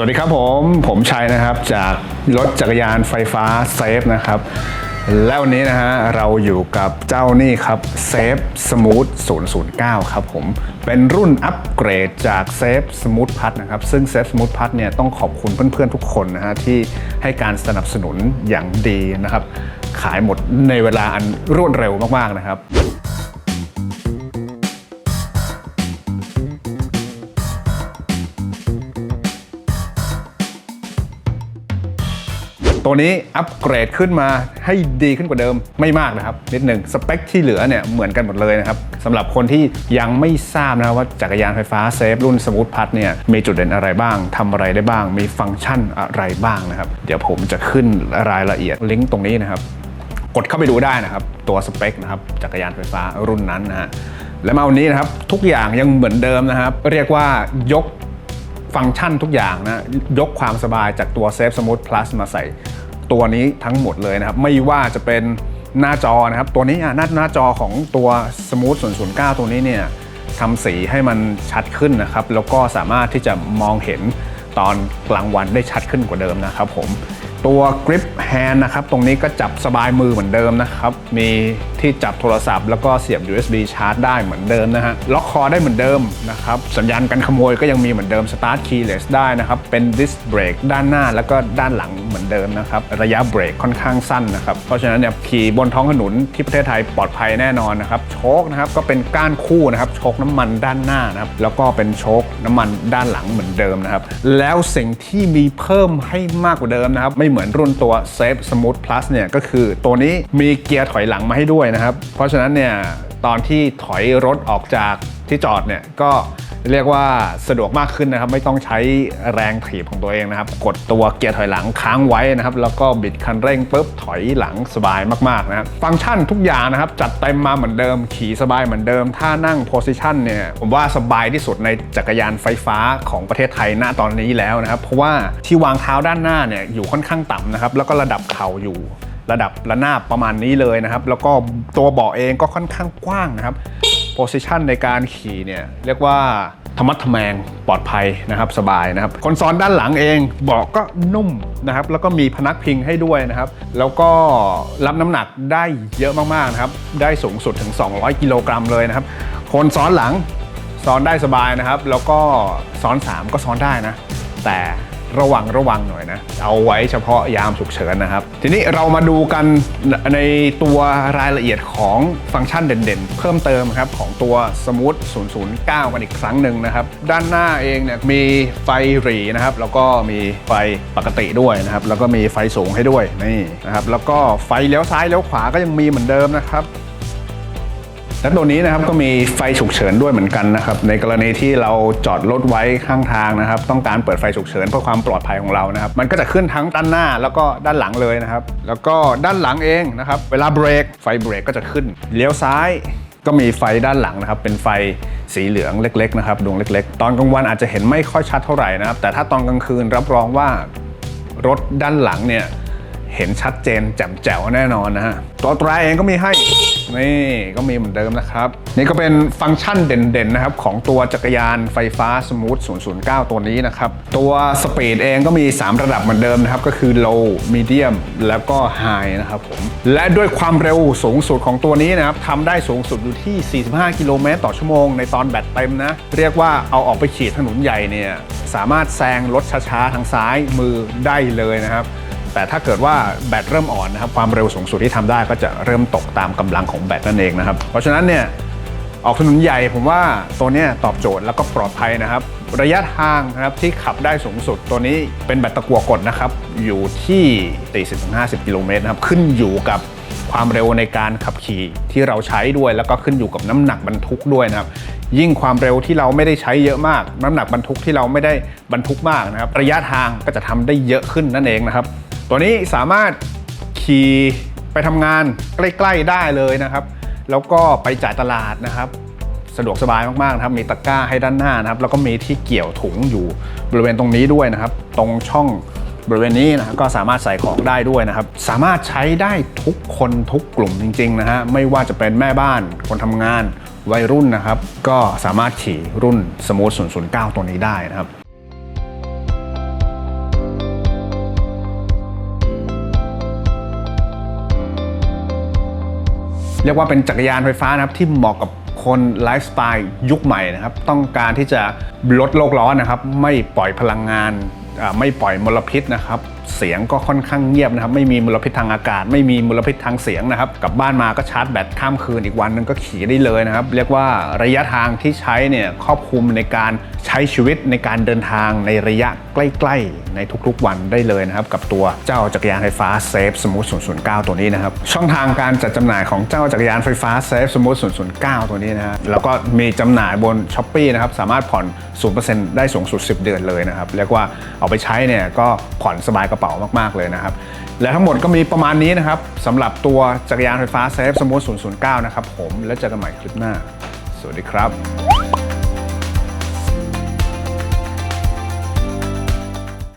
สวัสดีครับผม ผมชัยนะครับจากรถจักรยานไฟฟ้าเซฟนะครับ แล้ววันนี้นะฮะเราอยู่กับเจ้านี่ครับเซฟสมูท009 ครับผม เป็นรุ่นอัปเกรดจากเซฟสมูทพัทนะครับ ซึ่งเซฟสมูทพัทเนี่ยต้องขอบคุณเพื่อนๆทุกคนนะฮะที่ให้การสนับสนุนอย่างดีนะครับ ขายหมดในเวลาอันรวดเร็วมากๆนะครับ ตัวนี้อัปเกรดขึ้นมาให้ดีขึ้นกว่าเดิมไม่มากนะครับ นิดหนึ่งสเปคที่เหลือเนี่ยเหมือนกันหมดเลยนะครับสำหรับคนที่ยังไม่ทราบนะว่าจักรยานไฟฟ้าเซฟรุ่นสมูทพัทเนี่ยมีจุดเด่นอะไรบ้างทำอะไรได้บ้าง มีฟังก์ชันอะไรบ้างนะครับ เดี๋ยวผมจะขึ้นรายละเอียดลิงก์ตรงนี้นะครับ กดเข้าไปดูได้นะครับ ตัวสเปคนะครับจักรยานไฟฟ้ารุ่นนั้นนะฮะและมาวันนี้นะครับทุกอย่างยังเหมือนเดิมนะครับ เรียกว่ายกฟังก์ชันทุกอย่างนะ ยกความสบายจากตัว Safe Smooth Plus มาใส่ ตัวนี้ทั้งหมดเลยนะครับ ไม่ว่าจะเป็นหน้าจอนะครับ ตัวนี้อะหน้าหน้าจอของตัว Smooth 009ตัวนี้เนี่ยทำสีให้มันชัดขึ้นนะครับ แล้วก็สามารถที่จะมองเห็นตอนกลางวันได้ชัดขึ้นกว่าเดิมนะครับผม ตัว grip hand นะครับ ตรงนี้ก็จับสบายมือเหมือนเดิมนะครับ มีที่จับโทรศัพท์แล้วก็เสียบ USB ชาร์จได้เหมือนเดิมนะฮะ ล็อกคอได้เหมือนเดิมนะครับ สัญญาณกันขโมยก็ยังมีเหมือนเดิม start keyless ได้นะครับ เป็น disc brake ด้านหน้าแล้วก็ด้านหลังเหมือนเดิมนะครับ ระยะเบรกค่อนข้างสั้นนะครับ เพราะฉะนั้นเนี่ยขี่บนท้องถนนที่ประเทศไทยปลอดภัยแน่นอนนะครับ โชคนะครับก็เป็นก้านคู่นะครับ โชคน้ำมันด้านหน้านะครับ แล้วก็เป็นโชคน้ำมันด้านหลังเหมือน เดิมนะครับ แล้วสิ่งที่มีเพิ่มให้มากกว่าเดิมนะครับ ไม่เหมือนรุ่นตัว Safe Smooth Plus เนี่ยก็คือตัวนี้มีเกียร์ถอยหลังมาให้ด้วยนะครับ เพราะฉะนั้นเนี่ยตอนที่ถอยรถออกจาก ที่จอดเนี่ยก็เรียกว่าสะดวกมากขึ้นนะครับ ไม่ต้องใช้แรงถีบของตัวเองนะครับ กดตัวเกียร์ถอยหลังค้างไว้นะครับ แล้วก็บิดคันเร่งปุ๊บถอยหลังสบายมากๆนะครับฟังก์ชันทุกอย่างนะครับ จัดเต็มมาเหมือนเดิม ขี่สบายเหมือนเดิม ถ้านั่งโพสิชันเนี่ยผมว่าสบายที่สุดในจักรยานไฟฟ้าของประเทศไทยณตอนนี้แล้วนะครับ เพราะว่าที่วางเท้าด้านหน้าเนี่ยอยู่ค่อนข้างต่ำนะครับ แล้วก็ระดับเข่าอยู่ระดับระนาบประมาณนี้เลยนะครับ แล้วก็ตัวเบาะเองก็ค่อนข้างกว้างนะครับ โพสิชันในการขี่เนี่ยเรียกว่าธรรมัดทแมงปลอดภัยนะครับสบายนะครับคนซ้อนด้านหลังเองเบาะก็นุ่มนะครับแล้วก็มีพนักพิงให้ด้วยนะครับ แล้วก็รับน้ำหนักได้เยอะมากๆนะครับได้สูงสุดถึง 200 กิโลกรัมเลยนะครับคนซ้อนหลังซ้อนได้สบายนะครับ แล้วก็ซ้อน 3 ก็ซ้อนได้นะ แต่ ระวังระวังหน่อยนะ เอาไว้เฉพาะยามฉุกเฉินนะครับ ทีนี้เรามาดูกันในตัวรายละเอียดของฟังก์ชันเด่นๆ เพิ่มเติมครับของตัว Smooth 009 กันอีกครั้งหนึ่งนะครับ ด้านหน้าเองเนี่ยมีไฟหรีนะครับ แล้วก็มีไฟปกติด้วยนะครับ แล้วก็มีไฟสูงให้ด้วยนี่นะครับ แล้วก็ไฟเลี้ยวซ้ายเลี้ยวขวาก็ยังมีเหมือนเดิมนะครับ และตัวนี้นะครับก็มีไฟฉุกเฉินด้วยเหมือนกันนะครับในกรณีที่เราจอดรถไว้ข้างทางนะครับต้องการเปิดไฟฉุกเฉินเพื่อความปลอดภัยของเรานะครับมันก็จะขึ้นทั้งด้านหน้าแล้วก็ด้านหลังเลยนะครับแล้วก็ด้านหลังเองนะครับเวลาเบรกไฟเบรกก็จะขึ้นเลี้ยวซ้ายก็มีไฟด้านหลังนะครับเป็นไฟสีเหลืองเล็กๆนะครับดวงเล็ก ๆ ตอนกลางวันอาจจะเห็นไม่ค่อยชัดเท่าไหร่นะครับแต่ถ้าตอนกลางคืนรับรองว่ารถด้านหลังเนี่ย เห็นชัดเจนแจ่มแจ๋วแน่นอนนะฮะตัวแตรเองก็มีให้ นี่ก็มีเหมือนเดิมนะครับ นี่ก็เป็นฟังก์ชันเด่นๆนะครับ ของตัวจักรยานไฟฟ้า Smooth 009 ตัวนี้นะครับ ตัวสปีดเองก็มี 3 ระดับเหมือนเดิมนะครับ ก็คือ low medium แล้วก็ high นะครับผม และด้วยความเร็วสูงสุดของตัวนี้นะครับทำได้สูงสุดอยู่ที่ 45 กิโลเมตรต่อชั่วโมงในตอนแบตเต็มนะ เรียกว่าเอาออกไปขี่ถนนใหญ่เนี่ยสามารถแซงรถช้าๆทางซ้ายมือได้เลยนะครับ แต่ถ้าเกิดว่าแบตเริ่มอ่อนนะครับความเร็วสูงสุดที่ทำได้ก็จะเริ่มตกตามกำลังของแบตนั่นเองนะครับ เพราะฉะนั้นเนี่ยออกถนนใหญ่ผมว่าตัวนี้ตอบโจทย์แล้วก็ปลอดภัยนะครับ ระยะทางนะครับที่ขับได้สูงสุดตัวนี้เป็นแบตตะกัวกดนะครับ อยู่ที่ 40-50 กิโลเมตรนะครับ ขึ้นอยู่กับความเร็วในการขับขี่ที่เราใช้ด้วย แล้วก็ขึ้นอยู่กับน้ำหนักบรรทุกด้วยนะครับ ยิ่งความเร็วที่เราไม่ได้ใช้เยอะมาก น้ำหนักบรรทุกที่เราไม่ได้บรรทุกมากนะครับ ระยะทางก็จะทำได้เยอะขึ้นนั่นเองนะครับ ตัวนี้สามารถขี่ไปทำงานใกล้ ๆได้เลยนะครับ แล้วก็ไปจ่ายตลาดนะครับสะดวกสบายมากๆนะครับ มีตะกร้าให้ด้านหน้านะครับ แล้วก็มีที่เกี่ยวถุงอยู่บริเวณตรงนี้ด้วยนะครับ ตรงช่องบริเวณนี้นะครับก็สามารถใส่ของได้ด้วยนะครับ สามารถใช้ได้ทุกคนทุกกลุ่มจริง ๆ นะฮะ ไม่ว่าจะเป็นแม่บ้าน คนทำงาน วัยรุ่นนะครับ ก็สามารถขี่รุ่นสมูท009 ตัวนี้ได้นะครับ เรียกว่าเป็นจักรยานไฟฟ้านะครับที่เหมาะกับคนไลฟ์สไตล์ยุคใหม่นะครับ ต้องการที่จะลดโลกร้อนนะครับ ไม่ปล่อยพลังงาน ไม่ปล่อยมลพิษนะครับเสียงก็ค่อนข้างเงียบนะครับ ไม่มีมลพิษทางอากาศ ไม่มีมลพิษทางเสียงนะครับกลับบ้านมาก็ชาร์จแบตข้ามคืนอีกวันนึงก็ขี่ได้เลยนะครับ เรียกว่าระยะทางที่ใช้เนี่ยครอบคลุมในการใช้ชีวิตในการเดินทางในระยะใกล้ ๆ ในทุกๆวันได้เลยนะครับ กับตัวเจ้าจักรยานไฟฟ้าเซฟสมูท009 ตัวนี้นะครับ ช่องทางการจัดจำหน่ายของเจ้าจักรยานไฟฟ้าเซฟสมูท009 ตัวนี้นะฮะแล้วก็มีจำหน่ายบน s h อ p e e นะครับสามารถผ่อน0%ได้สูงสุด 10 เดือนเลยนะครับเรียกว่าเอาไปใช้เนี่ยก็ผ่อนสบายกระเป๋ามากๆเลยนะครับ และทั้งหมดก็มีประมาณนี้นะครับสำหรับตัวจักรยานไฟฟ้าเซฟสมูท009 นะครับผม แล้วเจอกันใหม่คลิปหน้า สวัสดีครับ